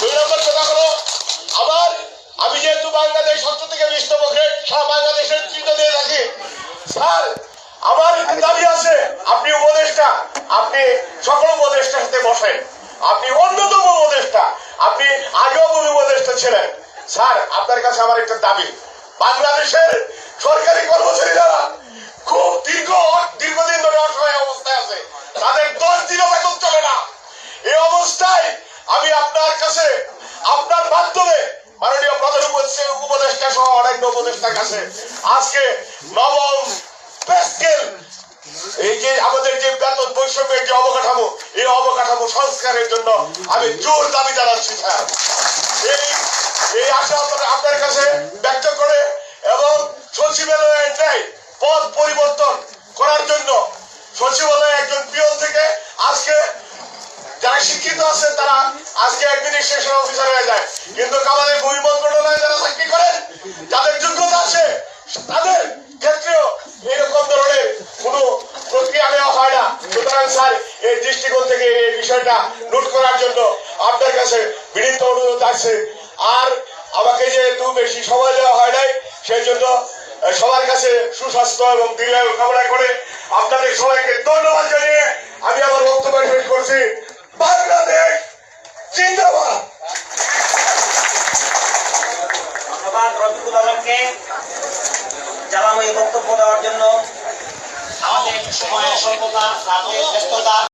দুই নম্বর কথা হলো, আবার আমি যেহেতু বাংলাদেশ সত্তর থেকে বিশ নম্বর গ্রেড সারা বাংলাদেশের চিন্তা দিয়ে থাকি স্যার, আমার দাবি আছে, আপনি উপদেষ্টা, আপনি সকল উপদেষ্টার সাথে বসেন। আপনি অন্যতম উপদেষ্টা, আপনি আগেও উপদেষ্টা ছিলেন। স্যার, আপনার কাছে আমার একটা দাবি। বাংলাদেশের সরকারি আমি আপনার কাছে, আপনার মাধ্যমে মাননীয় প্রধান উপদেষ্টা- সহ অনেক উপদেষ্টার কাছে আজকে নবম পে স্কেল এই যে আমাদের যে বেতন বৈষম্যের যে অবকাঠামো, এই অবকাঠামো সংস্কারের জন্য আমি জোর দাবি জানাচ্ছি, স্যার। এই এই আশা আপনার- কাছে ব্যক্ত করে এবং সচিবালয়ের পদ পরিবর্তন করার জন্য সচিবালয়ে একজন পিয়ন থেকে আজকে যারা শিক্ষিত আছে, তারা আজকে অ্যাডমিনিস্ট্রেশন অফিসার হয়ে যায়। কিন্তু আমাদের ভূমি মন্ত্রণালয়ে যারা চাকরি করেন, যাদের যোগ্যতা আছে, তাদের ক্ষেত্রেও এরকম ধরনের কোনো প্রক্রিয়া নেওয়া হয় না। সুতরাং স্যার, এই দৃষ্টিকোণ থেকে এই বিষয়টা নোট করার জন্য আপনার কাছে বিনীত অনুরোধ আছে। আর আমাকে যেহেতু বেশি সময় দেওয়া হয় নাই, সেই জন্য সবার কাছে সুস্বাস্থ্য এবং দীর্ঘায়ু কামনা করে আপনাদের সবাইকে ধন্যবাদ জানিয়ে আমি আমার বক্তব্য শেষ করছি বাংলাদেশ জিন্দাবাদ ধন্যবাদ রফিকুল আলমকে জ্বালাময়ী বক্তব্য দেওয়ার জন্য। আমাদের সময়ের স্বল্পতা রাতের ব্যস্ততা